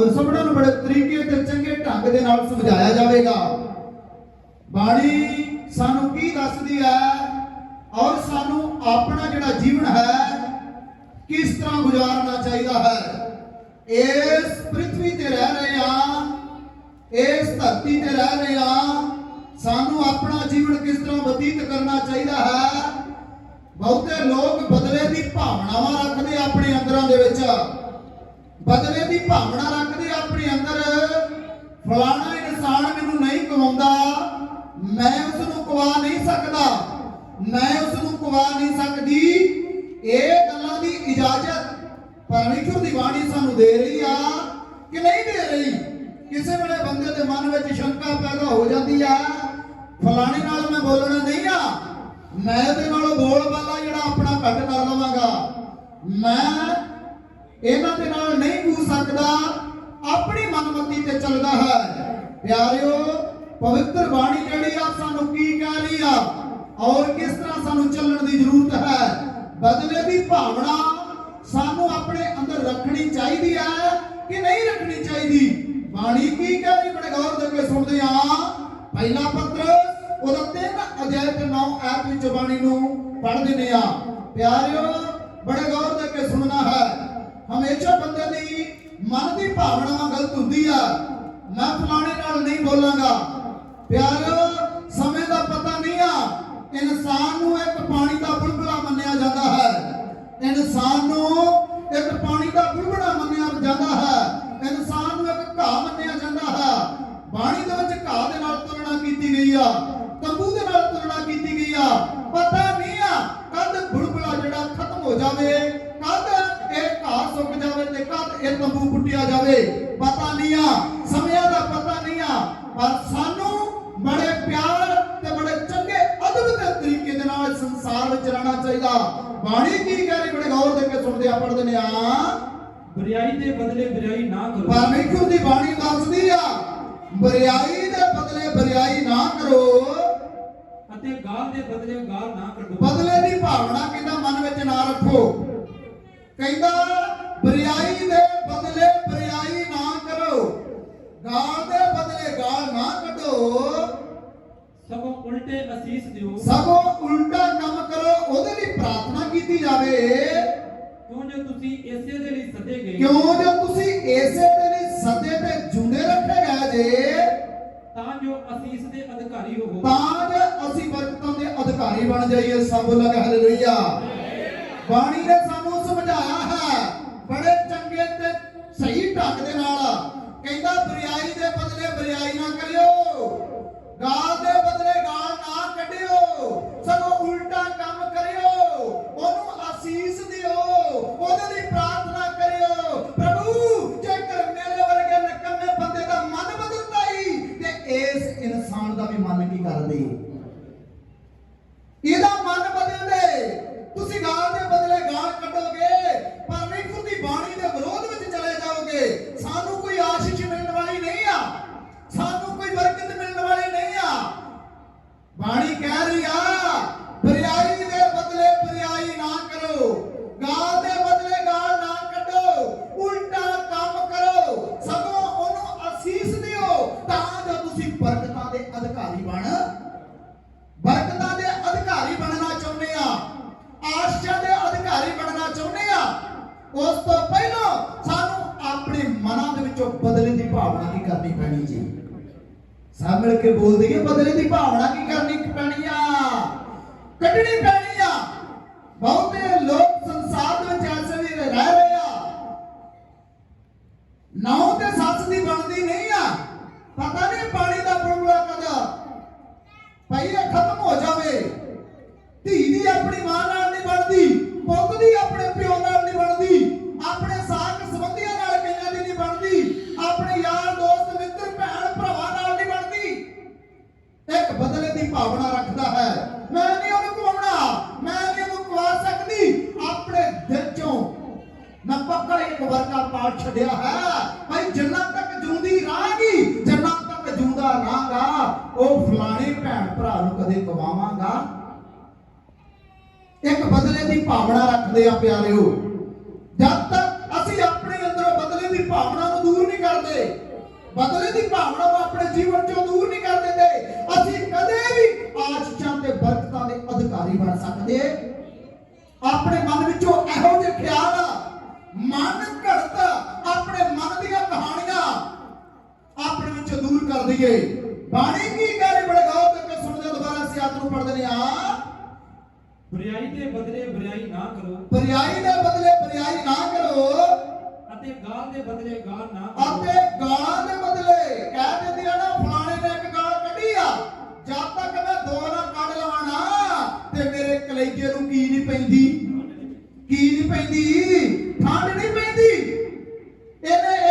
ਔਰ ਸਭਨਾਂ ਨੂੰ ਬੜੇ ਤਰੀਕੇ ਤੇ ਚੰਗੇ ਢੰਗ ਦੇ ਨਾਲ ਸਮਝਾਇਆ ਜਾਵੇਗਾ। ਬਾਣੀ ਸਾਨੂੰ ਕੀ ਦੱਸਦੀ ਹੈ ਔਰ ਸਾਨੂੰ ਆਪਣਾ ਜਿਹੜਾ ਜੀਵਨ ਹੈ, ਕਿਸ ਤਰ੍ਹਾਂ ਗੁਜ਼ਾਰਨਾ ਚਾਹੀਦਾ ਹੈ? ਇਸ ਪ੍ਰithvi ਤੇ ਰਹਿ ਰਹੇ ਹਾਂ, ਇਸ ਧਰਤੀ ਤੇ ਰਹਿ ਰਹੇ ਹਾਂ, ਸਾਨੂੰ ਆਪਣਾ ਜੀਵਨ ਕਿਸ ਤਰ੍ਹਾਂ ਬਤੀਤ ਕਰਨਾ ਚਾਹੀਦਾ ਹੈ? ਬਹੁਤੇ ਲੋਕ ਬਦਲੇ ਦੀ ਭਾਵਨਾਵਾਂ ਰੱਖਦੇ ਆ ਆਪਣੇ ਅੰਦਰਾਂ ਦੇ ਵਿੱਚ। ਬਦਲੇ ਦੀ ਭਾਵਨਾ ਰੱਖਦੇ ਆਪਣੇ ਅੰਦਰ। ਫਲਾਣਾ ਇਨਸਾਨ ਮੈਨੂੰ ਨਹੀਂ ਕਵਾਉਂਦਾ। ਮੈਂ ਉਸ ਨੂੰ ਕਵਾ ਨਹੀਂ ਸਕਦਾ। ਮੈਂ ਉਸ ਨੂੰ ਕਵਾ ਨਹੀਂ ਸਕਦੀ। ਇਹ ਗੱਲਾਂ ਦੀ ਇਜਾਜ਼ਤ ਪਰਮੇਸ਼ਰ ਦੀ ਬਾਣੀ ਸਾਨੂੰ ਦੇ ਰਹੀ ਆ ਕਿ ਨਹੀਂ ਦੇ ਰਹੀ? ਕਿਸੇ ਵੇਲੇ ਬੰਦੇ ਦੇ ਮਨ ਵਿੱਚ ਸ਼ੰਕਾ ਪੈਦਾ ਹੋ ਜਾਂਦੀ ਆ। ਫਲਾਣੇ ਨਾਲ ਮੈਂ ਬੋਲਣਾ ਨਹੀਂ ਆ। ਮੈਂ ਇਹਦੇ ਨਾਲੋਂ ਬੋਲ ਬਾਲਾ ਜਿਹੜਾ ਆਪਣਾ ਘੱਟ ਕਰ ਲਵਾਂਗਾ। ਮੈਂ ਇਹਨਾਂ ਦੇ ਨਾਲ ਨਹੀਂ ਬੂ ਸਕਦਾ, ਆਪਣੀ ਮਨਮਤੀ ਤੇ ਚੱਲਦਾ ਹੈ। ਪਿਆਰਿਓ, ਪਵਿੱਤਰ ਬਾਣੀ ਜਿਹੜੀ ਆ ਸਾਨੂੰ ਕੀ ਕਹਿ ਰਹੀ ਆ? ਔਰ ਕਿਸ ਤਰ੍ਹਾਂ ਸਾਨੂੰ ਚੱਲਣ ਦੀ ਜ਼ਰੂਰਤ ਹੈ? ਬਦਲੇ ਦੀ ਭਾਵਨਾ ਸਾਨੂੰ ਆਪਣੇ ਅੰਦਰ ਰੱਖਣੀ ਚਾਹੀਦੀ ਹੈ ਕਿ ਨਹੀਂ ਰੱਖਣੀ ਚਾਹੀਦੀ? ਬਾਣੀ ਕੀ ਕਹਿ ਰਹੀ ਬੜੇ ਗੌਰ ਦੇ ਕੇ ਸੁਣਦੇ ਆ, ਪਹਿਲਾ ਪੱਤਰ, ਉਹਦਾ 3 ਅਧਿਆਇ ਤੇ 9 ਐਤ ਵਿੱਚ ਬਾਣੀ ਨੂੰ ਪੜ੍ਹਦੇ ਨੇ ਆ। ਪਿਆਰਿਓ ਬੜੇ ਗੌਰ ਦੇ ਕੇ ਸੁਣਨਾ ਹੈ ਹਮੇਸ਼ਾ ਬੰਦੇ ਦੀ ਮਨ ਦੀ ਭਾਵਨਾਵਾਂ ਗਲਤ ਹੁੰਦੀ ਆ। ਮੈਂ ਫਲਾਣੇ ਨਾਲ ਨਹੀਂ ਬੋਲਾਂਗਾ। ਪਿਆਰਿਓ ਸਮੇਂ ਦਾ ਪਤਾ ਨਹੀਂ ਆ। ਇਨਸਾਨ ਨੂੰ ਇੱਕ ਪਾਣੀ ਦਾ ਬੁਲਬੁਲਾ ਮੰਨਿਆ ਜਾਂਦਾ ਹੈ। ਇਨਸਾਨ ਨੂੰ ਇੱਕ ਪਾਣੀ ਦਾ ਬੁਲਬੁਲਾ ਮੰਨਿਆ ਜਾਂਦਾ ਹੈ। ਇਨਸਾਨ ਨੂੰ ਇੱਕ ਘਾਹ ਮੰਨਿਆ ਜਾਂਦਾ ਹੈ। ਬਾਣੀ ਦੇ ਵਿੱਚ ਘਾਹ ਦੇ ਨਾਲ ਤੁਲਨਾ ਕੀਤੀ ਗਈ ਆ। ਤੰਬੂ ਦੇ ਨਾਲ ਤੁਲਨਾ ਕੀਤੀ ਗਈ ਆ। ਪਤਾ ਨਹੀਂ ਆ ਕਦ ਬੁਲਬੁਲਾ ਜਿਹੜਾ ਖਤਮ ਹੋ ਜਾਵੇ ਕਦ ਇਹ ਘਾਹ ਸੁੱਕ ਜਾਵੇ ਤੇ ਕਦ ਇਹ ਤੰਬੂ ਪੁੱਟਿਆ ਜਾਵੇ ਪਤਾ ਨਹੀਂ ਆ ਸਮਿਆਂ ਦਾ ਪਤਾ ਨਹੀਂ ਆ ਪਰ ਸਾਨੂੰ ਬੜੇ ਪਿਆਰ ਤੇ ਬੜੇ ਚੰਗੇ ਅਦਬ ਦੇ ਤਰੀਕੇ ਦੇ ਨਾਲ ਸੰਸਾਰ ਵਿੱਚ ਰਹਿਣਾ ਚਾਹੀਦਾ। ਬਾਣੀ ਕੀ ਕਹਿ ਰਹੀ ਬੜੇ ਗੌਰ ਦੇ ਕੇ ਸੁਣਦੇ ਆ ਪੜ੍ਹਦੇ ਨੇ ਆ। ਬਰਿਆਈ ਦੇ ਬਦਲੇ ਬਰਿਆਈ ਨਾ ਕਰੋ। ਪਰਮੇਸ਼ਰ ਦੀ ਬਾਣੀ ਦੱਸਦੀ ਆ ਬਰਿਆਈ ਦੇ ਬਦਲੇ ਬਰਿਆਈ ਨਾ ਕਰੋ। ਅਤੇ ਗਾਲ ਦੇ ਬਦਲੇ ਗਾਲ ਨਾ ਕੱਢੋ। ਬਦਲੇ ਦੀ ਭਾਵਨਾ ਕਹਿੰਦਾ ਮਨ ਵਿੱਚ ਨਾ ਰੱਖੋ? ਕਹਿੰਦਾ ਬਰਿਆਈ ਦੇ ਬਦਲੇ ਬਰਿਆਈ ਨਾ ਕਰੋ। ਗਾਲ ਦੇ ਬਦਲੇ ਗਾਲ ਨਾ ਕੱਢੋ। ਸਗੋਂ ਉਲਟੇ ਅਸੀਸ ਦਿਓ। ਸਗੋਂ ਉਲਟਾ ਕੰਮ ਕਰੋ ਉਹਦੇ ਲਈ ਪ੍ਰਾਰਥਨਾ ਕੀਤੀ ਜਾਵੇ। ਕਿਉਂ ਜੋ ਤੁਸੀਂ ਇਸੇ ਦੇ ਲਈ ਸੱਦੇ ਗਏ? ਕਿਉਂ ਜੋ ਤੁਸੀਂ ਇਸੇ ਦੇ ਲਈ ਸੱਦੇ ਤੇ ਜੁੰਡੇ ਰੱਖੇ ਗਏ ਜੇ? ਤਾਂ ਜੋ ਅਸੀਸ ਦੇ ਅਧਿਕਾਰੀ ਹੋਵੋ। ਤਾਂ ਜੋ ਅਸੀਂ ਬਰਕਤਾਂ ਦੇ ਅਧਿਕਾਰੀ ਬਣ ਜਾਈਏ। ਸਭ ਲੋਕ ਹਾਲੇਲੂਇਆ ਬਾਣੀ ਨੇ ਸਾਨੂੰ ਸਮਝਾਇਆ ਹੈ ਬੜੇ ਚੰਗੇ ਤੇ ਸਹੀ ਢੰਗ ਦੇ ਨਾਲ ਕਹਿੰਦਾ ਬਰਿਆਈ ਦੇ ਬਦਲੇ ਬਰਿਆਈ ਨਾ ਕਰਿਓ। ਗਾਲ ਦੇ ਬਦਲੇ ਗਾਲ ਨਾ ਕੱਢਿਓ। ਸਗੋਂ ਉਲਟਾ ਕੰਮ ਕਰਿਓ। ਉਹਨੂੰ ਆਸੀਸ ਦਿਓ। ਉਹਦੇ ਲਈ ਪ੍ਰਾਰਥਨਾ ਕਰਿਓ। ਪ੍ਰਭੂ, ਜੇਕਰ ਮੇਰੇ ਵਰਗੇ ਨਕਮੇ ਬੰਦੇ ਦਾ ਮਨ ਬਦਲਦਾ ਹੀ ਤੇ ਇਸ ਇਨਸਾਨ ਦਾ ਵੀ ਮਨ ਕੀ ਕਰ ਦੇ ਇਹਦਾ ਮਨ ਬਦਲ ਦੇ ਤੁਸੀਂ ਗਾਲ ਦੇ ਬਦਲੇ ਗਾਲ ਕੱਢੋਗੇ। ਸਾਨੂੰ ਕੋਈ ਆਸ਼ੀਸ਼ ਮਿਲਣ ਵਾਲੀ ਨਹੀਂ ਆ। ਸਾਨੂੰ ਕੋਈ ਬਰਕਤ ਮਿਲਣ ਵਾਲੀ ਨਹੀਂ ਆ। ਕੇ ਬੋਲ ਦੀ ਭਾਵਨਾ ਨੂੰ ਆਪਣੇ ਜੀਵਨ ਚੋਂ ਦੂਰ ਨਹੀਂ ਕਰ ਦਿੰਦੇ। ਅਸੀਂ ਕਦੇ ਵੀ ਆਸ਼ੀਸ਼ਾਂ ਤੇ ਬਰਕਤਾਂ ਦੇ ਅਧਿਕਾਰੀ ਬਣ ਸਕਦੇ। ਆਪਣੇ ਮਨ ਵਿੱਚੋਂ ਇਹੋ ਜਿਹੇ ਖਿਆਲ ਮਨ ਘੜਤ ਆਪਣੇ ਮਨ ਦੀਆਂ ਕਹਾਣੀਆਂ ਆਪਣੇ ਵਿੱਚੋਂ ਦੂਰ ਕਰ ਦਈਏ। ਬਾਣੀ ਕੀ ਕਰੇ ਬੜੇ ਗੌਰ ਕਰਕੇ ਸੁਣਦੇ ਦੁਬਾਰਾ ਅਸੀਂ ਆਤ ਨੂੰ ਪੜ੍ਹਦੇ ਹਾਂ ਬੁਰਾਈ ਦੇ ਬਦਲੇ ਬੁਰਾਈ ਨਾ ਕਰੋ। ਬਰਿਆਈ ਦੇ ਬਦਲੇ ਬਰਿਆਈ ਨਾ ਕਰੋ। ਅਤੇ ਗਾਲ ਦੇ ਬਦਲੇ ਗਾਲ ਨਾ ਅਤੇ ਗਾਲਾਂ ਦੇ ਬਦਲੇ ਕਹਿ ਦਿੰਦੀ ਆ ਨਾ, ਫਲਾਣੇ ਨੇ ਇੱਕ ਗਾਲ ਕੱਢੀ ਆ। ਜਦ ਤੱਕ ਮੈਂ ਦੋ ਨਾ ਕੱਢ ਲਵਾਂ ਤੇ ਮੇਰੇ ਕਲੇਜੇ ਨੂੰ ਕੀ ਨਹੀਂ ਪੈਂਦੀ? ਕੀ ਨਹੀਂ ਪੈਂਦੀ? ਠੰਡ ਨਹੀਂ ਪੈਂਦੀ? ਇਹਨੇ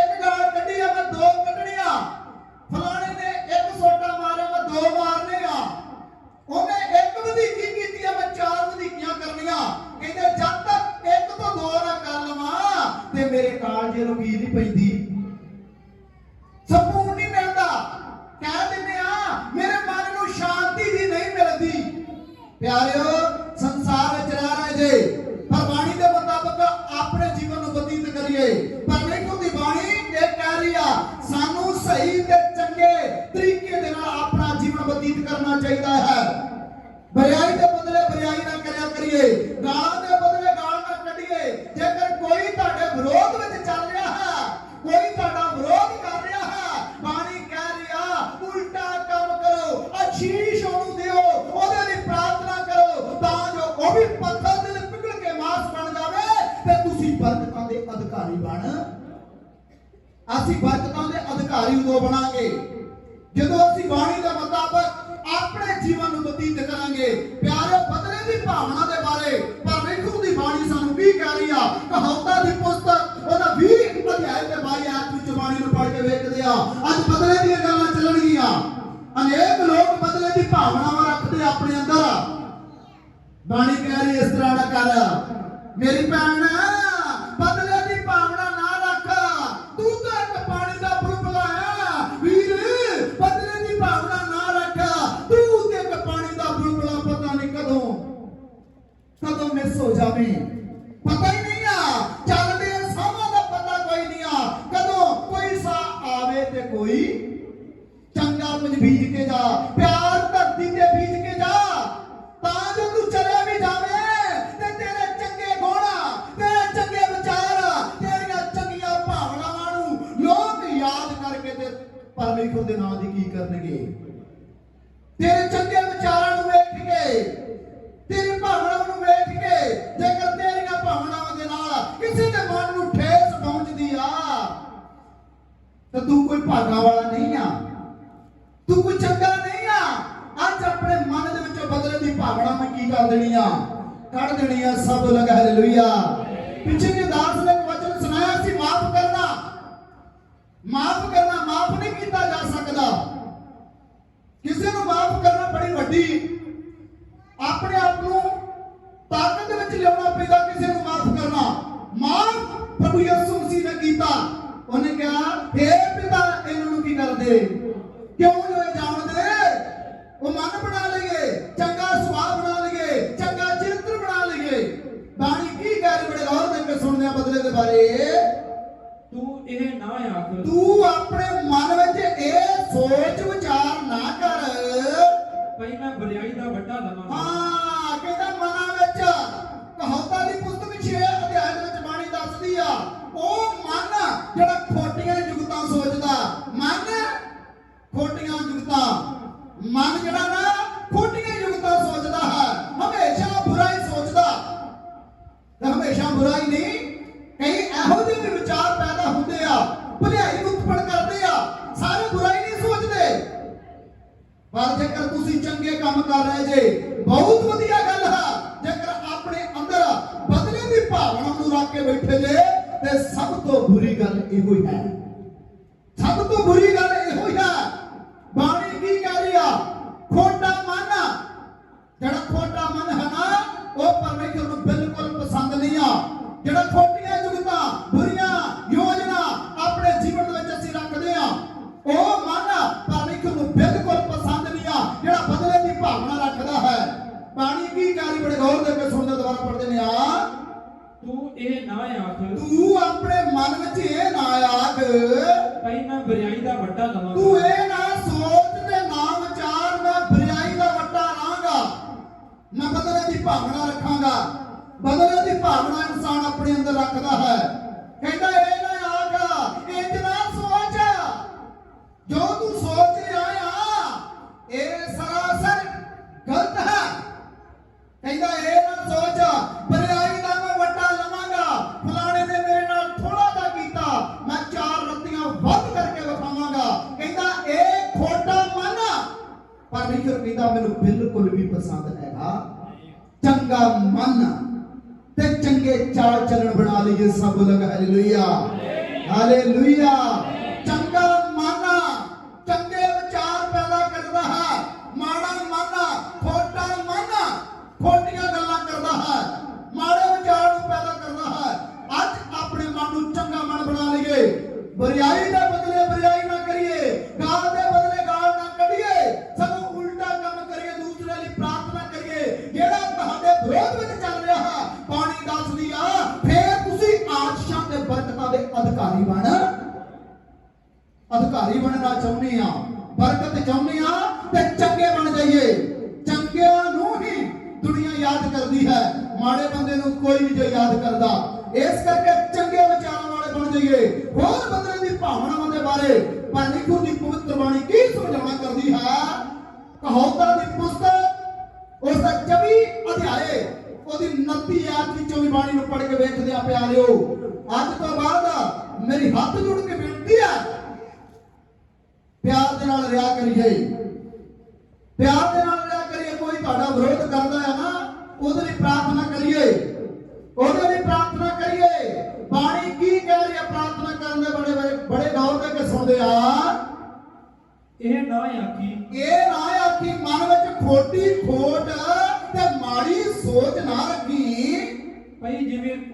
ਕਦੋਂ ਤੂੰ ਕੋਈ ਭਾਗਾ ਵਾਲਾ ਨਹੀਂ ਆ। ਤੂੰ ਕੋਈ ਚੰਗਾ ਨਹੀਂ ਆ। ਅੱਜ ਆਪਣੇ ਮਨ ਦੇ ਵਿੱਚੋਂ ਬਦਲੇ ਦੀ ਭਾਵਨਾ ਮੈਂ ਕੀ ਕਰ ਦੇਣੀ ਆ? ਕੱਢ ਦੇਣੀ ਆ ਸਭ ਲਗਾ ਹਾਲੇਲੂਇਆ ਪਿੱਛੇ ਜੇ ਦਾਸ ਨੇ ਵਚਨ ਸੁਣਾਇਆ ਸੀ, ਮਾਫ ਕਰਨਾ। ਮਾਫ ਕਰਨਾ, ਮਾਫ ਨਹੀਂ ਕੀਤਾ ਜਾ ਸਕਦਾ। ਕਿਸੇ ਨੂੰ ਮਾਫ ਕਰਨਾ ਬੜੀ ਵੱਡੀ। ਆਪਣੇ ਆਪ ਨੂੰ ਤਾਕਤ ਵਿੱਚ ਲਿਆਉਣਾ ਪੈਂਦਾ ਕਿਸੇ ਨੂੰ ਮਾਫ ਕਰਨਾ। ਮਾਫ ਪ੍ਰਭੂ ਯਿਸੂ ਮਸੀਹ ਨੇ ਕੀਤਾ। ਉਹਨੇ ਕਿਹਾ हे ਪਿਤਾ ਇਹਨਾਂ ਨੂੰ ਕੀ ਕਰਦੇ? ਕਿਉਂ ਜੋ ਜਾਣਦੇ? ਉਹ ਮਨ ਬਣਾ ਲਈਏ ਚੰਗਾ ਸੁਭਾਅ ਬਣਾ ਲਈਏ ਚੰਗਾ ਚਰਿੱਤਰ ਬਣਾ ਲਈਏ। ਬਾਣੀ ਕੀ ਰਹੀ ਬੜੇ ਗੌਰ ਨਾਲ ਕੇ ਸੁਣਦੇ ਆ ਬਦਲੇ ਦੇ ਬਾਰੇ? ਤੂੰ ਇਹ ਨਾ ਆਖ। ਤੂੰ ਆਪਣੇ ਮਨ ਵਿੱਚ ਇਹ ਸੋਚ ਵਿਚਾਰ ਨਾ ਕਰ। ਭਈ ਮੈਂ ਦਾ ਵੱਡਾ ਲਵਾਂ। ਜਿਹੜਾ ਖੋਟੀਆਂ ਜੁਗਤਾਂ ਸੋਚਦਾ, ਮਨ? ਖੋਟੀਆਂ ਜੁਗਤਾਂ। ਮਨ ਜਿਹੜਾ ਨਾ, ਖੋਟੀਆਂ ਜੁਗਤਾਂ ਸੋਚਦਾ ਹੈ। ਹਮੇਸ਼ਾ ਬੁਰਾ ਹੀ ਸੋਚਦਾ। ਤੇ ਹਮੇਸ਼ਾ ਬੁਰਾ ਹੀ ਨਹੀਂ। ਕਈ ਇਹੋ ਜਿਹੇ ਵੀ ਵਿਚਾਰ ਪੈਦਾ ਹੁੰਦੇ ਆ, ਭਲਾਈ ਨੂੰ ਉਤਪਨ ਕਰਦੇ ਆ। ਸਾਰੇ ਬੁਰਾ ਹੀ ਨਹੀਂ ਸੋਚਦੇ। ਪਰ ਜੇਕਰ ਤੁਸੀਂ ਚੰਗੇ ਕੰਮ ਕਰ ਰਹੇ ਜੇ, ਬਹੁਤ ਬੁਰੀ ਗੱਲ ਇਹੋ ਹੀ ਹੈ ਸਭ ਭਾਵਨਾ ਰੱਖਾਂਗਾ। ਬਦਲੇ ਦੀ ਭਾਵਨਾ ਇਨਸਾਨ ਆਪਣੇ ਅੰਦਰ ਰੱਖਦਾ ਹੈ। ਕਹਿੰਦਾ, ਇਹ ਨਾ ਆਖ ਇੰਜ ਨਾ ਸੋਚ ਜੋ ਤੂੰ ਸੋਚ ਰਿਹਾ ਆ, ਇਹ ਸਰਾਸਰ ਗਲਤ ਹੈ। ਕਹਿੰਦਾ, ਇਹ ਨਾ ਸੋਚ ਬਰਿਆਈ ਦਾ ਮੈਂ ਵੱਟਾ ਲਵਾਂਗਾ। ਫਲਾਣੇ ਨੇ ਮੇਰੇ ਨਾਲ ਥੋੜਾ ਦਾ ਕੀਤਾ। ਮੈਂ ਚਾਰ ਰੱਤੀਆਂ ਵੱਧ ਕਰਕੇ ਵਿਖਾਵਾਂਗਾ। ਕਹਿੰਦਾ, ਇਹ ਖੋਟਾ ਮਨ ਪਰਮੇਸ਼ਰ ਕਹਿੰਦਾ ਮੈਨੂੰ ਬਿਲਕੁਲ ਵੀ ਪਸੰਦ ਹੈਗਾ। ਚੰਗਾ ਮਨ ਤੇ ਚੰਗੇ ਚਾਲ ਚੱਲਣ ਬਣਾ ਲਈਏ ਸਭ ਲੋਕ ਹਾਲੇਲੂਇਆ ਹਾਲੇਲੂਇਆ ਬਾਰੇ ਪਰਮੇਸ਼ਰ ਦੀ ਪਵਿੱਤਰ ਬਾਣੀ ਕੀ ਸਮਝਾਉਣਾ ਕਰਦੀ ਹੈ? ਕਹੌਤਾਂ ਦੀ ਪੁਸਤਕ, ਉਸ ਦਾ 24 ਅਧਿਆਏ, ਉਹਦੀ 29 ਆਇਤ ਵਿੱਚੋਂ ਵੀ ਬਾਣੀ ਨੂੰ ਪੜ੍ਹ ਕੇ ਵੇਖਦੇ ਆ ਪਿਆਰਿਓ। ਅੱਜ ਤੋਂ ਬਾਅਦ ਮੇਰੀ ਹੱਥ ਜੋੜ ਕੇ ਬੇਨਤੀ ਹੈ, ਪਿਆਰ ਦੇ ਨਾਲ ਰਿਆ ਕਰੀਏ।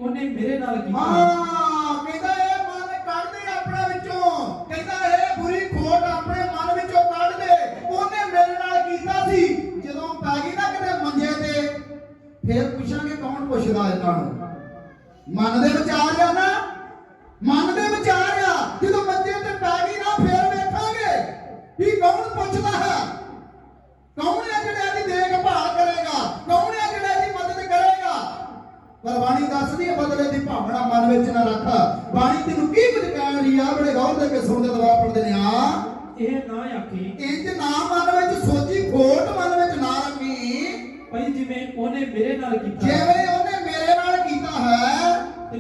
ਉਹਨੇ ਮੇਰੇ ਨਾਲ ਕੀਤਾ। ਹਾਂ, ਕਹਿੰਦਾ ਇਹ ਮਨ ਕੱਢ ਦੇ ਆਪਣੇ ਵਿੱਚੋਂ। ਕਹਿੰਦਾ ਇਹ ਬੁਰੀ ਖੋਟ ਆਪਣੇ ਮਨ ਵਿੱਚੋਂ ਕੱਢ ਦੇ ਉਹਨੇ ਮੇਰੇ ਨਾਲ ਕੀਤਾ ਸੀ। ਜਦੋਂ ਪੈ ਗਈ ਨਾ ਕਿਤੇ ਮੰਜੇ ਤੇ, ਫੇਰ ਪੁੱਛਾਂਗੇ ਕੌਣ ਪੁੱਛਦਾ ਇਹਨਾਂ ਨੂੰ? ਮਨ ਦੇ ਵਿਚਾਰ ਆ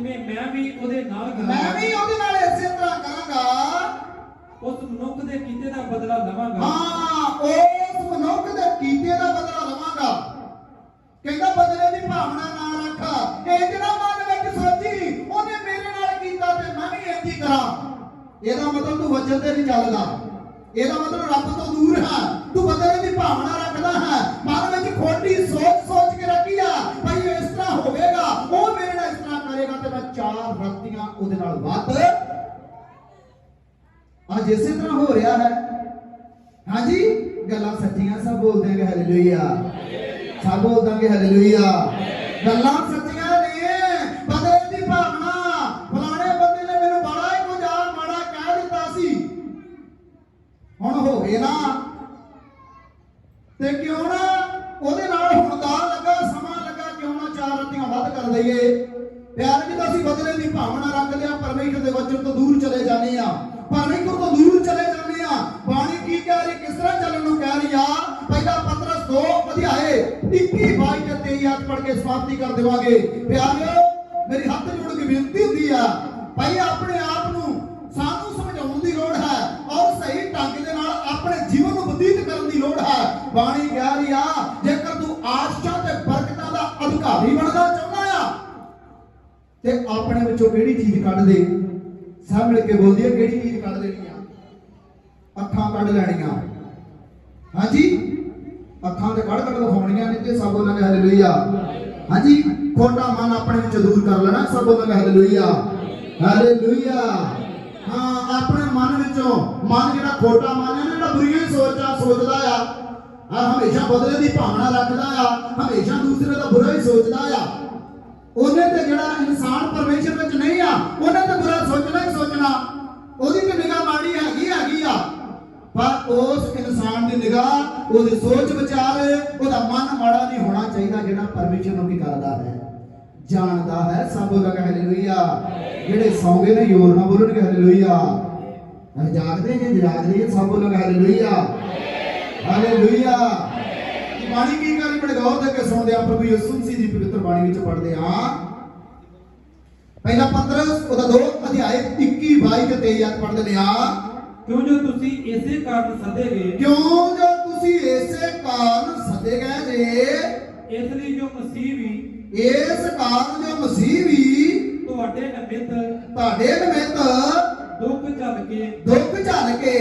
ਤੇ ਮੈਂ ਵੀ ਉਹਦੇ ਨਾਲ ਮੈਂ ਕਰਾਂਗਾ ਵੀ ਉਹਦੇ ਨਾਲ ਇਸੇ ਤਰ੍ਹਾਂ ਕਰਾਂਗਾ। ਉਸ ਮਨੁੱਖ ਦੇ ਕੀਤੇ ਦਾ ਬਦਲਾ ਲਵਾਂਗਾ। ਹਾਂ ਉਸ ਮਨੁੱਖ ਦੇ ਕੀਤੇ ਦਾ ਬਦਲਾ ਲਵਾਂਗਾ। ਕਹਿੰਦਾ ਬਦਲੇ ਦੀ ਭਾਵਨਾ ਨਾ ਰੱਖ। ਇਹ ਜਿਹੜਾ ਮਨ ਵਿੱਚ ਸੋਚੀ ਉਹਨੇ ਮੇਰੇ ਨਾਲ ਕੀਤਾ ਤੇ ਮੈਂ ਵੀ ਹੀ ਕਰਾਂ। ਇਹਦਾ ਮਤਲਬ ਤੂੰ ਵਚਨ ਤੇ ਨਹੀਂ ਚੱਲਦਾ। ਇਹਦਾ ਮਤਲਬ ਰੱਬ ਤੋਂ ਦੂਰ ਹੈ। ਤੂੰ ਬਦਲੇ ਦੀ ਭਾਵਨਾ ਰੱਖਦਾ ਹੈ। ਮਨ ਵਿੱਚ ਖੋਟੀ ਸੋਚ ਸੋਚ ਕੇ ਰੱਖੀ। ਚਾਰ ਰੱਤੀਆਂ ਉਹਦੇ ਨਾਲ ਵੱਧ ਅੱਜ ਇਸੇ ਤਰ੍ਹਾਂ ਹੋ ਰਿਹਾ ਹੈ ਹਾਂਜੀ ਗੱਲਾਂ ਸੱਚੀਆਂ ਸਭ ਬੋਲਦੇ ਨੇ ਹਾਲੇਲੂਇਆ ਸਭ ਬੋਲਦਾਂਗੇ ਹਾਲੇਲੂਇਆ ਗੱਲਾਂ ਅਧਿਕਾਰੀ ਬਣਨਾ ਚਾਹੁੰਦਾ ਆ। ਤੇ ਆਪਣੇ ਵਿੱਚੋਂ ਕਿਹੜੀ ਚੀਜ਼ ਕੱਢ ਦੇ? ਸਭ ਮਿਲ ਕੇ ਬੋਲਦੀ ਹੈ ਕਿਹੜੀ ਚੀਜ਼ ਕੱਢ ਦੇਣੀ ਆ? ਅੱਖਾਂ ਕੱਢ ਲੈਣੀਆਂ। ਹਾਂਜੀ? ਅੱਖਾਂ ਤੇ ਕੱਢ ਕੱਢ ਦਿਖਾਉਣੀਆਂ ਨੇ ਤੇ ਸਭ ਬੋਲਾਂਗੇ ਹਾਲੇਲੂਇਆ ਹਾਂਜੀ? ਖੋਟਾ ਮਨ ਆਪਣੇ ਵਿੱਚੋਂ ਦੂਰ ਕਰ ਲੈਣਾ, ਸਭ ਉਹਨਾਂ ਬੋਲਾਂਗੇ ਹਾਲੇਲੂਇਆ ਹਾਲੇਲੂਇਆ ਹਾਂ, ਆਪਣੇ ਮਨ ਵਿੱਚੋਂ। ਮਨ ਜਿਹੜਾ ਖੋਟਾ ਮਨ ਹੈ ਨਾ, ਜਿਹੜਾ ਬੁਰੀਆਂ ਹੀ ਸੋਚਾਂ ਸੋਚਦਾ ਆ ਆ ਹਮੇਸ਼ਾ ਬਦਲੇ ਦੀ ਭਾਵਨਾ ਰੱਖਦਾ ਆ, ਹਮੇਸ਼ਾ ਦੂਸਰੇ ਦਾ ਬੁਰਾ ਹੀ ਸੋਚਦਾ ਆ। ਉਹਨੇ ਤੇ ਜਿਹੜਾ ਇਨਸਾਨ ਪਰਮੇਸ਼ਰ ਵਿੱਚ ਨਹੀਂ ਆ, ਉਹਨੇ ਤੇ ਬੁਰਾ ਸੋਚਣਾ ਹੀ ਸੋਚਣਾ। ਉਹਦੀ ਤੇ ਨਿਗਾਹ ਮਾੜੀ ਹੈਗੀ ਹੈਗੀ ਆ। ਪਰ ਉਸ ਇਨਸਾਨ ਦੀ ਨਿਗਾਹ, ਉਹਦੀ ਸੋਚ ਵਿਚਾਰ, ਉਹਦਾ ਮਨ ਮਾੜਾ ਨਹੀਂ ਹੋਣਾ ਚਾਹੀਦਾ ਜਿਹੜਾ ਪਰਮੇਸ਼ਰ ਨੂੰ ਕੀ ਕਰਦਾ ਹੈ। ਜਾਣਦਾ ਹੈ ਸਭ ਲੋਕ ਹਾਲੇਲੂਇਆ ਜਿਹੜੇ ਸੌਂਗੇ ਨੇ ਯੋਰ ਨਾ ਬੋਲਣਗੇ ਹਾਲੇਲੂਇਆ ਜਾਗਦੇ ਜੇ ਜਾਗਦੇ ਸਭ ਲੋਕ ਹਾਲੇਲੂਇਆ ਹਾਲੇਲੂਇਆ ਇਹ ਬਾਣੀ ਕੀ ਗੱਲ ਬੜੇ ਗੌਰ ਦੇ ਕੇ ਸੁਣਦੇ ਆ ਪ੍ਰਭੂ ਯਿਸੂ ਮਸੀਹ ਦੀ ਪਵਿੱਤਰ ਬਾਣੀ ਵਿੱਚ ਪੜ੍ਹਦੇ ਆ ਪਹਿਲਾ ਪੱਤਰ ਉਹਦਾ ਦੋ ਅਧਿਆਇ 21 22 ਤੇ 23 ਆਇਤ ਪੜ੍ਹਦੇ ਨੇ ਆ ਕਿਉਂ ਜੋ ਤੁਸੀਂ ਇਸੇ ਕਾਰਨ ਸੱਦੇ ਗਏ? ਕਿਉਂ ਜੋ ਤੁਸੀਂ ਇਸੇ ਕਾਰਨ ਸੱਦੇ ਗਏ ਜੇ? ਇਸ ਲਈ ਜੋ ਮਸੀਹ ਵੀ ਇਸ ਕਾਰਨ ਜੋ ਮਸੀਹ ਵੀ ਤੁਹਾਡੇ ਨਿਮਿਤ ਤੁਹਾਡੇ ਨਿਮਿੱਤ ਦੁੱਖ ਝੱਲ ਕੇ। ਦੁੱਖ ਝੱਲ ਕੇ।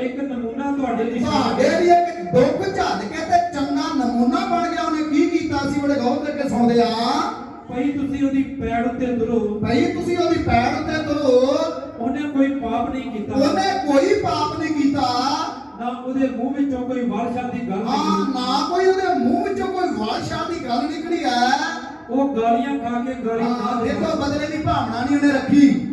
ਇੱਕ ਨਮੂਨਾ ਤੁਹਾਡੇ ਲਈ ਤੁਹਾਡੇ ਲਈ ਇੱਕ ਦੁੱਖ ਝੱਲ ਕੇ ਤੇ ਚੰਗਾ ਨਮੂਨਾ ਬਣ ਗਿਆ। ਉਹਨੇ ਕੀ ਕੀਤਾ ਸੀ? ਬੜੇ ਗੌਰ ਕਰਕੇ ਸੁਣਦੇ ਆ। ਭਈ ਤੁਸੀਂ ਉਹਦੀ ਪੈੜ ਉੱਤੇ ਤੁਰੋ। ਭਈ ਤੁਸੀਂ ਉਹਦੀ ਪੈੜ ਉੱਤੇ ਤੁਰੋ। ਉਹਨੇ ਕੋਈ ਪਾਪ ਨਹੀਂ ਕੀਤਾ। ਉਹਨੇ ਕੋਈ ਪਾਪ ਨਹੀਂ ਕੀਤਾ। ਨਾ ਉਹਦੇ ਮੂੰਹ ਵਿੱਚੋਂ ਕੋਈ ਵਾਲਸ਼ਾ ਦੀ ਗੱਲ ਨਿਕਲੀ। ਨਾ ਕੋਈ ਉਹਦੇ ਮੂੰਹ ਵਿੱਚੋਂ ਕੋਈ ਵਾਸ਼ਾ ਦੀ ਗੱਲ ਨਿਕਲੀ ਹੈ। ਉਹ ਗਾਲੀਆਂ ਖਾ ਕੇ ਗਾਲੀ ਨਾ ਦੇਖੋ ਬਦਲੇ ਦੀ ਭਾਵਨਾ ਨਹੀਂ ਉਹਨੇ ਰੱਖੀ।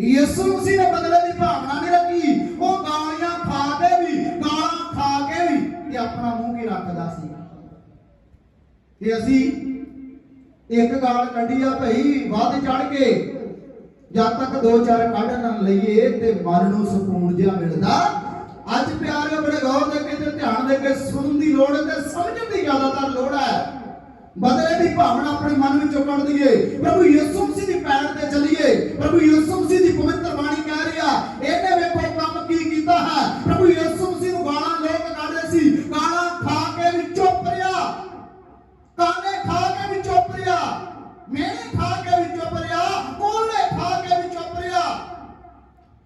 ਯਿਸੂ ਮਸੀਹ ਨੇ ਬਦਲੇ ਦੀ ਭਾਵਨਾ ਨਹੀਂ ਰੱਖੀ। ਉਹ ਗਾਲੀਆਂ ਖਾ ਕੇ ਵੀ, ਗਾਲਾਂ ਖਾ ਕੇ ਵੀ ਤੇ ਆਪਣਾ ਮੂੰਹ ਕੀ ਰੱਖਦਾ ਸੀ। ਤੇ ਅਸੀਂ ਇੱਕ ਗਾਲ ਕੱਢੀ ਆ ਭਈ, ਵੱਧ ਚੜ ਕੇ ਜਦ ਤੱਕ ਦੋ ਚਾਰ ਕੱਢ ਨਾ ਲਈਏ ਤੇ ਮਨ ਨੂੰ ਸਕੂਨ ਜਿਹਾ ਮਿਲਦਾ। ਅੱਜ ਪਿਆਰੇ ਬੜੇ ਗੌਰ ਦੇ ਕੇ ਤੇ ਧਿਆਨ ਦੇ ਕੇ ਸੁਣਨ ਦੀ ਲੋੜ ਹੈ ਤੇ ਸਮਝਣ ਦੀ ਜ਼ਿਆਦਾਤਰ ਲੋੜ ਹੈ। ਬਦਲੇ ਦੀ ਭਾਵਨਾ ਆਪਣੇ ਮਨ ਵਿੱਚੋਂ ਕੱਢ ਦਈਏ ਪ੍ਰਭੂ ਯਿਸੂ ਮਸੀਹ ਦੀ ਪ੍ਰਭੂ ਯਿਸੂ ਮਸੀਹ ਦੀ ਪਵਿੱਤਰ ਬਾਣੀ ਕਹਿ ਰਿਹਾ ਇਹਨੇ ਵੇਖੋ ਕੰਮ ਕੀ ਕੀਤਾ ਹੈ? ਪ੍ਰਭੂ ਯਿਸੂ ਮਸੀਹ ਨੂੰ ਗਾਲਾਂ ਲੋਕ ਕੱਢਦੇ ਸੀ, ਗਾਲਾਂ ਖਾ ਕੇ ਵੀ ਚੁੱਪ ਰਿਹਾ। ਕਾਨੇ ਖਾ ਕੇ ਵੀ ਚੁੱਪ ਰਿਹਾ ਮੇਨੇ ਖਾ ਕੇ ਵੀ ਚੁੱਪ ਰਿਹਾ, ਕੋਲੇ ਖਾ ਕੇ ਵੀ ਚੁੱਪ ਰਿਹਾ।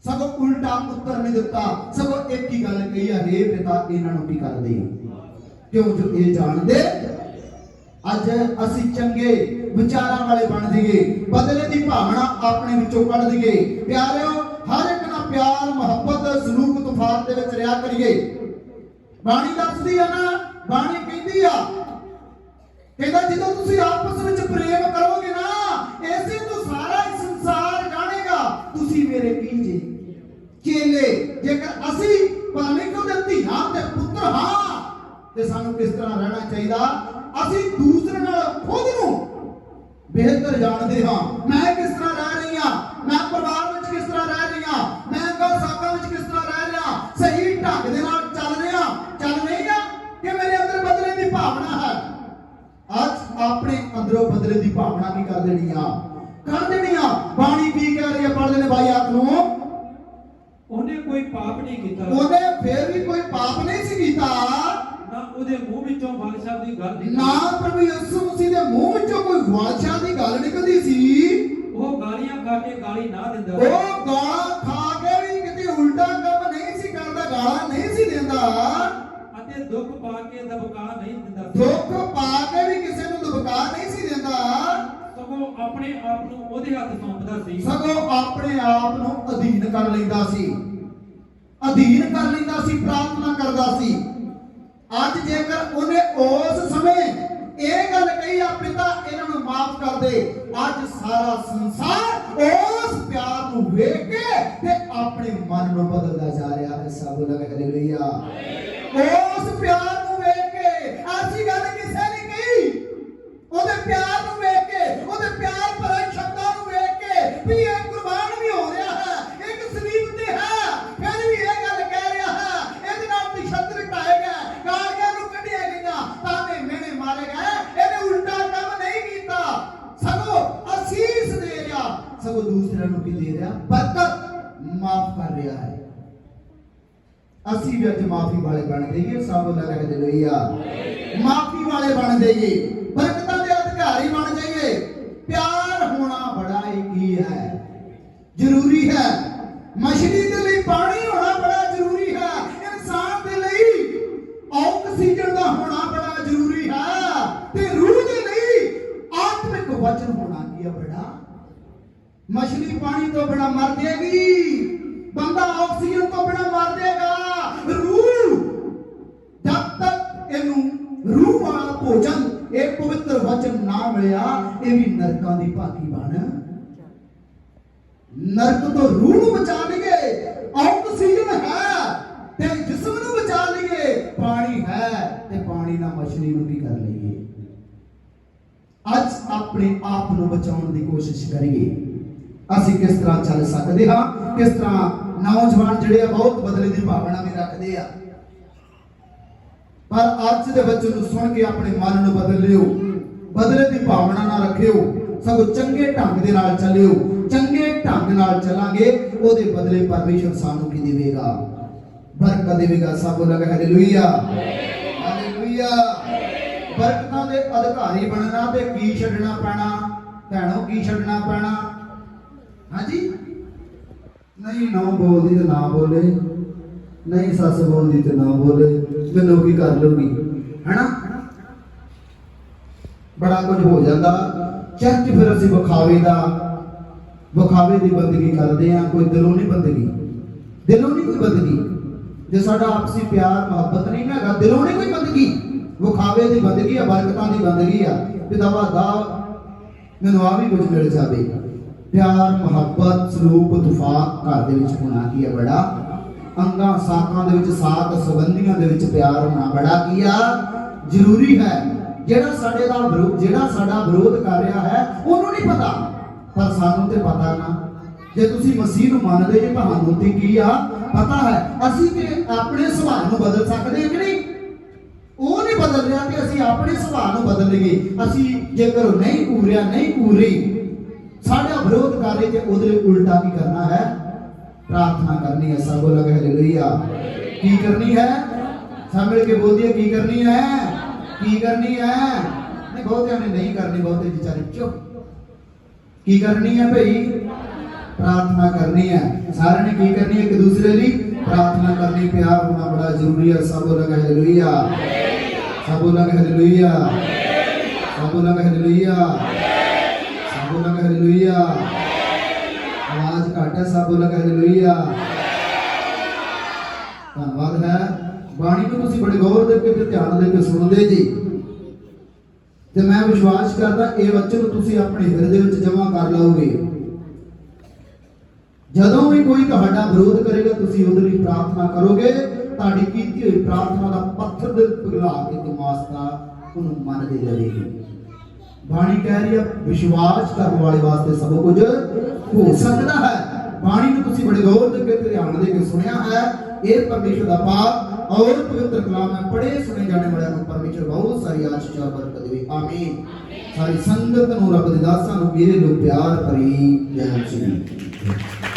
ਸਗੋਂ ਉਲਟਾ ਉੱਤਰ ਨਹੀਂ ਦਿੱਤਾ। ਸਗੋਂ ਇੱਕ ਹੀ ਗੱਲ ਕਹੀ ਆ ਰੇ ਪਿਤਾ, ਇਹਨਾਂ ਨੂੰ ਕੀ ਕਰਦੇ ਕਿਉਂ? ਜੋ ਇਹ ਜਾਣਦੇ ਅੱਜ ਅਸੀਂ ਚੰਗੇ ਵਿਚਾਰਾਂ ਵਾਲੇ ਬਣ ਜਾਈਏ। ਬਦਲੇ ਦੀ ਭਾਵਨਾ ਆਪਣੇ ਵਿੱਚੋਂ ਕੱਢ ਦਈਏ ਪਿਆਰਿਓ, ਹਰ ਇੱਕ ਨਾਲ ਪਿਆਰ, ਮੁਹੱਬਤ, ਸਲੂਕ, ਤੁਫਾਨ ਦੇ ਵਿੱਚ ਰਿਹਾ ਕਰੀਏ। ਬਾਣੀ ਦੱਸਦੀ ਆ ਨਾ, ਬਾਣੀ ਕਹਿੰਦੀ ਆ ਕਹਿੰਦਾ ਜਦੋਂ ਤੁਸੀਂ ਆਪਸ ਵਿੱਚ ਪ੍ਰੇਮ ਕਰੋਗੇ ਨਾ ਐਸੇ ਤੋਂ ਸਾਰਾ ਸੰਸਾਰ ਜਾਣੇਗਾ, ਤੁਸੀਂ ਮੇਰੇ ਕੀ ਜੇ। ਚੇਲੇ, ਜੇਕਰ ਅਸੀਂ ਪਰਮੇਸ਼ਰ ਦੇ ਧੀਆਂ ਤੇ ਪੁੱਤਰ ਹਾਂ, ਤੇ ਸਾਨੂੰ ਕਿਸ ਤਰ੍ਹਾਂ ਰਹਿਣਾ ਚਾਹੀਦਾ? ਅਸੀਂ ਦੂਸਰੇ ਨਾਲ ਖੁਦ ਨੂੰ ਬਿਹਤਰ ਜਾਣਦੇ ਹਾਂ। ਮੈਂ ਕਿਸ ਤਰ੍ਹਾਂ ਰਹਿ ਰਹੀ ਹਾਂ? ਮੈਂ ਪਰਿਵਾਰ ਵਿੱਚ ਕਿਸ ਤਰ੍ਹਾਂ ਰਹਿ ਰਹੀ ਹਾਂ? ਮੈਂ ਘਰ ਸਾਕਾਂ ਵਿੱਚ ਕਿਸ ਤਰ੍ਹਾਂ ਰਹਿ ਰਿਹਾ? ਸਹੀ ਢੰਗ ਦੇ ਨਾਲ ਚੱਲ ਰਿਹਾ? ਚੱਲ ਨਹੀਂ ਆ ਕਿ ਮੇਰੇ ਅੰਦਰ ਬਦਲੇ ਦੀ ਭਾਵਨਾ ਹੈ? ਅੱਜ ਆਪਣੇ ਅੰਦਰੋਂ ਬਦਲੇ ਦੀ ਭਾਵਨਾ ਕੀ ਕਰ ਦੇਣੀ ਆ? ਕਰ ਦੇਣੀ ਆ। ਬਾਣੀ ਕੀ ਕਹਿ ਰਹੀ ਹੈ? ਪੜ੍ਹਦੇ ਨੇ ਬਾਈ ਆਤ ਨੂੰ। ਉਹਨੇ ਕੋਈ ਪਾਪ ਨਹੀਂ ਕੀਤਾ। ਉਹਨੇ ਫੇਰ ਵੀ ਕੋਈ ਪਾਪ ਨਹੀਂ ਸੀ ਕੀਤਾ। ਉਹਦੇ ਮੂੰਹ ਵਿੱਚੋਂ ਵਾਲਸ਼ਾ ਦੀ ਗੱਲ ਨਿਕਲੀ ਨਾ ਪ੍ਰਭੂ ਯਿਸੂ ਮਸੀਹ ਦੇ ਮੂੰਹ ਵਿੱਚੋਂ ਕੋਈ ਵਾਚਾ ਦੀ ਗੱਲ ਨਿਕਲਦੀ ਸੀ। ਉਹ ਗਾਲੀਆਂ ਖਾ ਕੇ ਗਾਲੀ ਨਾ ਦਿੰਦਾ ਉਹ ਗਾਲਾਂ ਖਾ ਕੇ ਵੀ ਕਿਤੇ ਉਲਟਾ ਕੰਮ ਨਹੀਂ ਸੀ ਕਰਦਾ ਗਾਲਾਂ ਨਹੀਂ ਸੀ ਦਿੰਦਾ। ਅਤੇ ਦੁੱਖ ਪਾ ਕੇ ਦਬਕਾ ਨਹੀਂ ਦਿੰਦਾ ਦੁੱਖ ਪਾ ਕੇ ਵੀ ਕਿਸੇ ਨੂੰ ਦਬਕਾ ਨਹੀਂ ਸੀ ਦਿੰਦਾ। ਸਗੋਂ ਆਪਣੇ ਆਪ ਨੂੰ ਉਹਦੇ ਹੱਥ ਸੌਂਪਦਾ ਸੀ। ਸਗੋਂ ਆਪਣੇ ਆਪ ਨੂੰ ਅਧੀਨ ਕਰ ਲੈਂਦਾ ਸੀ। ਅਧੀਨ ਕਰ ਲੈਂਦਾ ਸੀ ਪ੍ਰਾਰਥਨਾ ਕਰਦਾ ਸੀ। ਅੱਜ ਜੇਕਰ ਉਹਨੇ ਉਸ ਸਮੇਂ ਇਹ ਗੱਲ ਕਹੀ ਆ ਪਿਤਾ ਇਹਨਾਂ ਨੂੰ ਮਾਫ ਕਰ ਦੇ ਅੱਜ ਸਾਰਾ ਸੰਸਾਰ ਉਸ ਪਿਆਰ ਨੂੰ ਵੇਖ ਕੇ ਤੇ ਆਪਣੇ ਮਨ ਨੂੰ ਬਦਲਦਾ ਜਾ ਰਿਹਾ ਹੈ। ਸਭ ਲੋਕ ਹਾਲੇਲੂਇਆ। ਉਸ ਪਿਆਰ ਹੀ। ਹੈ ਜ਼ਰੂਰੀ ਹੈ। ਮਛਲੀ ਦੇ ਲਈ ਪਾਣੀ ਹੋਣਾ ਬੜਾ ਜ਼ਰੂਰੀ ਹੈ। ਇਨਸਾਨ ਦੇ ਲਈ ਆਕਸੀਜਨ ਦਾ ਹੋਣਾ ਬੜਾ ਜ਼ਰੂਰੀ ਹੈ। ਤੇ ਰੂਹ ਦੇ ਲਈ ਆਤਮਿਕ ਵਚਨ ਹੋਣਾ ਕੀ ਹੈ ਬੜਾ। ਮਛਲੀ ਪਾਣੀ ਤੋਂ ਬਿਨਾ ਮਰ ਜਾਏਗੀ। ਬੰਦਾ ਆਕਸੀਜਨ ਤੋਂ ਬਿਨਾ ਮਰ ਜਾਏਗਾ। ਰੂਹ ਜਦ ਤੱਕ ਇਹਨੂੰ ਰੂਹ ਵਾਲਾ ਭੋਜਨ, ਇਹ ਪਵਿੱਤਰ ਵਚਨ ਨਾ ਮਿਲਿਆ, ਇਹ ਵੀ ਨਰਕਾਂ ਦੀ ਭਾਗੀ ਬਣ। ਨਰਕ ਤੋਂ ਰੂਹ ਨੂੰ ਬਚਾ ਲਈਏ ਆਕਸੀਜਨ ਹੈ ਤੇ ਜਿਸਮ ਨੂੰ ਬਚਾ ਲਈਏ, ਪਾਣੀ ਹੈ ਤੇ ਪਾਣੀ ਨਾਲ ਮਛਲੀ ਨੂੰ ਵੀ ਕਰ ਲਈਏ। ਅੱਜ ਆਪਣੇ ਆਪ ਨੂੰ ਬਚਾਉਣ ਦੀ ਕੋਸ਼ਿਸ਼ ਕਰੀਏ। ਅਸੀਂ ਕਿਸ ਤਰ੍ਹਾਂ ਚੱਲ ਸਕਦੇ ਹਾਂ? ਕਿਸ ਤਰ੍ਹਾਂ ਨੌਜਵਾਨ ਜਿਹੜੇ ਆ, ਬਹੁਤ ਬਦਲੇ ਦੀ ਭਾਵਨਾ ਵੀ ਰੱਖਦੇ ਆ। ਪਰ ਅੱਜ ਦੇ ਬੱਚੇ ਨੂੰ ਸੁਣ ਕੇ ਆਪਣੇ ਮਨ ਨੂੰ ਬਦਲ ਲਿਓ। ਬਦਲੇ ਦੀ ਭਾਵਨਾ ਨਾ ਰੱਖਿਓ। ਸਗੋਂ ਚੰਗੇ ਢੰਗ ਦੇ ਨਾਲ ਚੱਲਿਓ। ਚੰਗੇ ਢੰਗ ਨਾਲ ਚੱਲਾਂਗੇ, ਉਹਦੇ ਬਦਲੇ ਪਰਮੇਸ਼ਰ ਸਾਨੂੰ ਕੀ ਦੇਵੇਗਾ? ਬਰਕਤ ਦੇਵੇਗਾ। ਸਭ ਬੋਲ ਹਾਲੇਲੂਇਆ ਹਾਲੇਲੂਇਆ ਬਰਕਤਾਂ ਦੇ ਅਧਿਕਾਰੀ ਬਣਨਾ ਤੇ ਕੀ ਛੱਡਣਾ ਪੈਣਾ? ਭੈਣੋ, ਕੀ ਛੱਡਣਾ ਪੈਣਾ? ਹਾਂਜੀ? ਨਹੀਂ, ਨਾ ਬੋਲਦੀ ਤੇ ਨਾ ਬੋਲੇ। ਨਹੀਂ, ਸੱਸ ਬੋਲਦੀ ਤੇ ਨਾ ਬੋਲੇ। ਮੈਨੂੰ ਕੀ ਕਰ ਲੂਗੀ ਹੈਨਾ? ਬੜਾ ਕੁਝ ਹੋ ਜਾਂਦਾ। ਚਰਚ ਫਿਰ ਅਸੀਂ ਵਿਖਾਵੇ ਦਾ ਵਿਖਾਵੇ ਦੀ ਬੰਦਗੀ ਕਰਦੇ ਆ ਕੋਈ ਦਿਲੋਂ ਨਹੀਂ ਬੰਦਗੀ। ਦਿਲੋਂ ਨਹੀਂ ਕੋਈ ਬੰਦਗੀ। ਜੇ ਸਾਡਾ ਆਪਸੀ ਪਿਆਰ, ਮੁਹੱਬਤ ਨਹੀਂ ਨਾ ਹੈਗਾ, ਦਿਲੋਂ ਨਹੀਂ ਕੋਈ ਬੰਦਗੀ। ਵਿਖਾਵੇ ਦੀ ਬੰਦਗੀ ਆ, ਬਰਕਤਾਂ ਦੀ ਬੰਦਗੀ ਆ। ਪਿਤਾਵਾ ਦਾ ਮੈਨੂੰ ਆ ਵੀ ਕੁਝ ਮਿਲ ਜਾਵੇ। ਪਿਆਰ, ਮੁਹੱਬਤ, ਸਲੂਕ ਤੁਫਾਕ ਘਰ ਦੇ ਵਿੱਚ ਹੋਣਾ ਕੀ ਹੈ ਬੜਾ? ਅੰਗਾਂ, ਸਾਕਾਂ ਦੇ ਵਿੱਚ ਸਾਕ ਸੰਬੰਧੀਆਂ ਦੇ ਵਿੱਚ ਪਿਆਰ ਹੋਣਾ ਬੜਾ ਕੀ ਆ? ਜ਼ਰੂਰੀ ਹੈ। ਜਿਹੜਾ ਸਾਡੇ ਦਾ ਵਿਰੋਧ ਜਿਹੜਾ ਸਾਡਾ ਵਿਰੋਧ ਕਰ ਰਿਹਾ ਹੈ, ਉਹਨੂੰ ਨਹੀਂ ਪਤਾ। ਪਰ ਸਾਨੂੰ ਤੇ ਪਤਾ ਨਾ। ਜੇ ਤੁਸੀਂ ਮਸੀਹ ਨੂੰ ਮੰਨਦੇ ਜੇ ਤੁਹਾਨੂੰ ਤੇ ਕੀ ਆ, ਪਤਾ ਹੈ, ਅਸੀਂ ਤੇ ਆਪਣੇ ਸੁਭਾਅ ਨੂੰ ਬਦਲ ਸਕਦੇ ਹਾਂ ਕਿ ਨਹੀਂ? ਉਹ ਨਹੀਂ ਬਦਲ ਰਿਹਾ ਤੇ ਅਸੀਂ ਆਪਣੇ ਸੁਭਾਅ ਨੂੰ ਬਦਲ ਲਈਏ। ਅਸੀਂ ਜੇਕਰ ਨਹੀਂ ਕੂਰਿਆ ਨਹੀਂ ਕੂਰੀ ਸਾਡਾ ਵਿਰੋਧ ਕਰੇ ਤੇ ਉਹਦੇ ਲਈ ਉਲਟਾ ਕੀ ਕਰਨਾ ਹੈ? ਪ੍ਰਾਰਥਨਾ ਕਰਨੀ ਹੈ ਸਭ ਲੋਗ ਹਾਲੇਲੂਇਆ। ਕੀ ਕਰਨੀ ਹੈ? ਸਭ ਮਿਲ ਕੇ ਬੋਲਦੀ ਹੈ ਕੀ ਕਰਨੀ ਹੈ? ਕੀ ਕਰਨੀ ਹੈ? ਨਹੀਂ, ਬਹੁਤਿਆਂ ਨੇ ਨਹੀਂ ਕਰਨੀ, ਬਹੁਤੇ ਵਿਚਾਰੇ ਚੁੱਪ। ਕੀ ਕਰਨੀ ਹੈ ਭਈ? ਪ੍ਰਾਰਥਨਾ ਕਰਨੀ ਹੈ। ਸਾਰਿਆਂ ਨੇ ਕੀ ਕਰਨੀ ਹੈ ਇੱਕ ਦੂਸਰੇ ਲਈ? ਪ੍ਰਾਰਥਨਾ ਕਰਨੀ। ਪਿਆਰ ਹੋਣਾ ਬੜਾ ਜ਼ਰੂਰੀ ਹੈ। ਸਭ ਲੋਗ ਹਾਲੇਲੂਇਆ ਸਭ ਲੋਗ ਹਾਲੇਲੂਇਆ ਸਭ ਲੋਗ ਹਾਲੇਲੂਇਆ ਸਭ ਲੋਗ ਹਾਲੇਲੂਇਆ ਆਵਾਜ਼ ਘੱਟ ਹੈ। ਸਭ ਲੋਗ ਹਾਲੇਲੂਇਆ ਧੰਨਵਾਦ ਹੈ। ਬਾਣੀ ਨੂੰ ਤੁਸੀਂ ਬੜੇ ਗੌਰ ਦੇ ਕੇ ਧਿਆਨ ਦੇ ਕੇ ਸੁਣਦੇ ਜੀ। ਤੇ ਮੈਂ ਵਿਸ਼ਵਾਸ ਕਰਦਾ ਇਹ ਵਚਨ ਤੁਸੀਂ ਆਪਣੇ ਹਿਰਦੇ ਵਿੱਚ ਜਮ੍ਹਾਂ ਕਰ ਲਓਗੇ। ਜਦੋਂ ਵੀ ਕੋਈ ਤੁਹਾਡਾ ਵਿਰੋਧ ਕਰੇਗਾ, ਤੁਸੀਂ ਉਹਦੇ ਲਈ ਪ੍ਰਾਰਥਨਾ ਕਰੋਗੇ। ਤੁਹਾਡੀ ਕੀਤੀ ਹੋਈ ਪ੍ਰਾਰਥਨਾ ਦਾ ਪੱਥਰ ਦੇ ਪਿਘਲਾ ਕੇ ਦਿਮਾਗ ਉਹਨੂੰ ਮੰਨ ਦੇ ਲਵੇਗੀ ਬਾਣੀ ਕਹਿ ਰਹੀ ਹੈ ਵਿਸ਼ਵਾਸ ਕਰਨ ਵਾਲੇ ਵਾਸਤੇ ਸਭ ਕੁਝ ਹੋ ਸਕਦਾ ਹੈ। ਬਾਣੀ ਨੂੰ ਤੁਸੀਂ ਬੜੇ ਗੌਰ ਦੇ ਕੇ ਧਿਆਨ ਦੇ ਕੇ ਸੁਣਿਆ ਹੈ। ਇਹ ਪਰਮੇਸ਼ਰ ਦਾ ਪਾਕ ਔਰ ਪਵਿੱਤਰ ਕਲਾਮ ਹੈ ਪੜੇ ਸੁਣੇ ਜਾਣੇ ਵਾਲਿਆਂ ਨੂੰ ਪਰਮੇਸ਼ਰ ਬਹੁਤ ਸਾਰੀ ਆਸ਼ੀਸ਼ ਬਰਕਤ ਦੇਵੇ ਆਮੀਨ ਸਾਰੀ ਸੰਗਤ ਨੂੰ ਰੱਬ ਦੇ ਦਾਸਾਂ ਨੂੰ ਮੇਰੇ ਨੂੰ ਪਿਆਰ ਭਰੀ ਜੈ ਮਸੀਹ